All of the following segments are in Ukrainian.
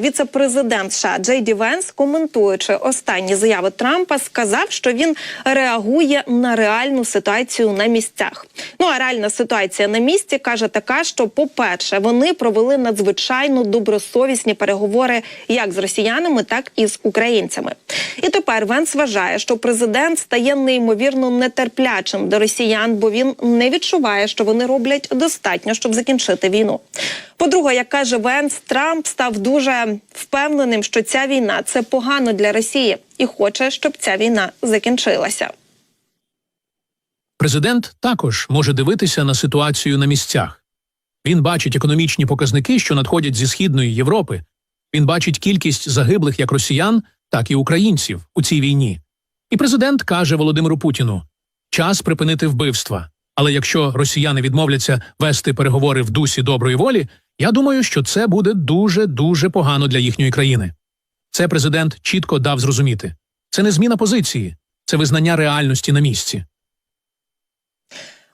Віце-президент США Джей Ді Венс, коментуючи останні заяви Трампа, сказав, що він реагує на реальну ситуацію на місцях. Ну а реальна ситуація на місці каже така, що, по-перше, вони провели надзвичайно добросовісні переговори як з росіянами, так і з українцями. І тепер Венс вважає, що президент стає неймовірно нетерплячим до росіян, бо він не відчуває, що вони роблять достатньо, щоб закінчити війну. По-друге, як каже Венс, Трамп став дуже впевненим, що ця війна це погано для Росії і хоче, щоб ця війна закінчилася. Президент також може дивитися на ситуацію на місцях. Він бачить економічні показники, що надходять зі східної Європи. Він бачить кількість загиблих як росіян, так і українців у цій війні. І президент каже Володимиру Путіну: час припинити вбивства. Але якщо росіяни відмовляться вести переговори в дусі доброї волі, я думаю, що це буде дуже дуже погано для їхньої країни. Це президент чітко дав зрозуміти. Це не зміна позиції, це визнання реальності на місці.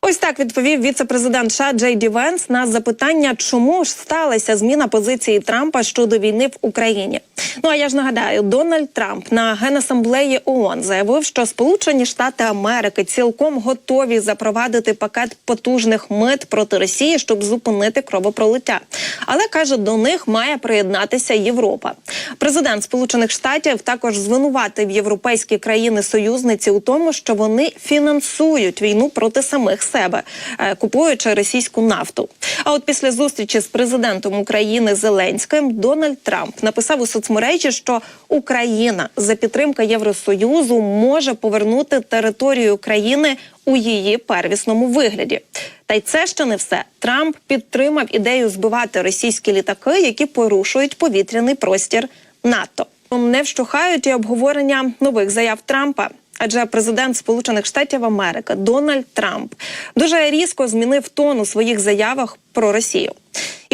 Ось так відповів віце-президент США Джей Ді Венс на запитання, чому ж сталася зміна позиції Трампа щодо війни в Україні. Ну а я ж нагадаю, Дональд Трамп на генасамблеї ООН заявив, що Сполучені Штати Америки цілком готові запровадити пакет потужних мит проти Росії, щоб зупинити кровопролиття. Але каже, до них має приєднатися Європа. Президент Сполучених Штатів також звинуватив європейські країни-союзниці у тому, що вони фінансують війну проти самих себе, е, купуючи російську нафту. А от після зустрічі з президентом України Зеленським Дональд Трамп написав у соцмережі, що Україна за підтримки Євросоюзу може повернути територію країни у її первісному вигляді. Та й це ще не все. Трамп підтримав ідею збивати російські літаки, які порушують повітряний простір НАТО. Не вщухають і обговорення нових заяв Трампа. Адже президент Сполучених Штатів Америки Дональд Трамп дуже різко змінив тон у своїх заявах про Росію.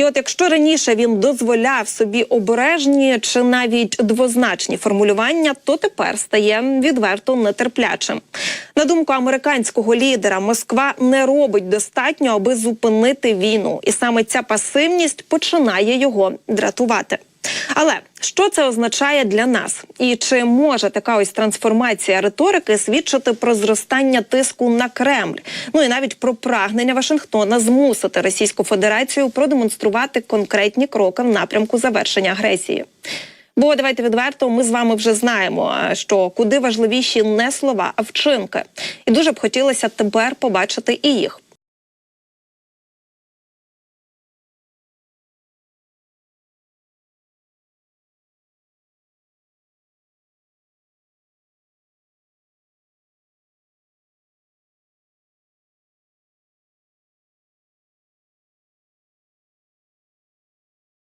І от якщо раніше він дозволяв собі обережні чи навіть двозначні формулювання, то тепер стає відверто нетерплячим. На думку американського лідера, Москва не робить достатньо, аби зупинити війну, і саме ця пасивність починає його дратувати. Але що це означає для нас? І чи може така ось трансформація риторики свідчити про зростання тиску на Кремль? Ну і навіть про прагнення Вашингтона змусити Російську Федерацію продемонструвати конкретні кроки в напрямку завершення агресії? Бо давайте відверто, ми з вами вже знаємо, що куди важливіші не слова, а вчинки. І дуже б хотілося тепер побачити і їх.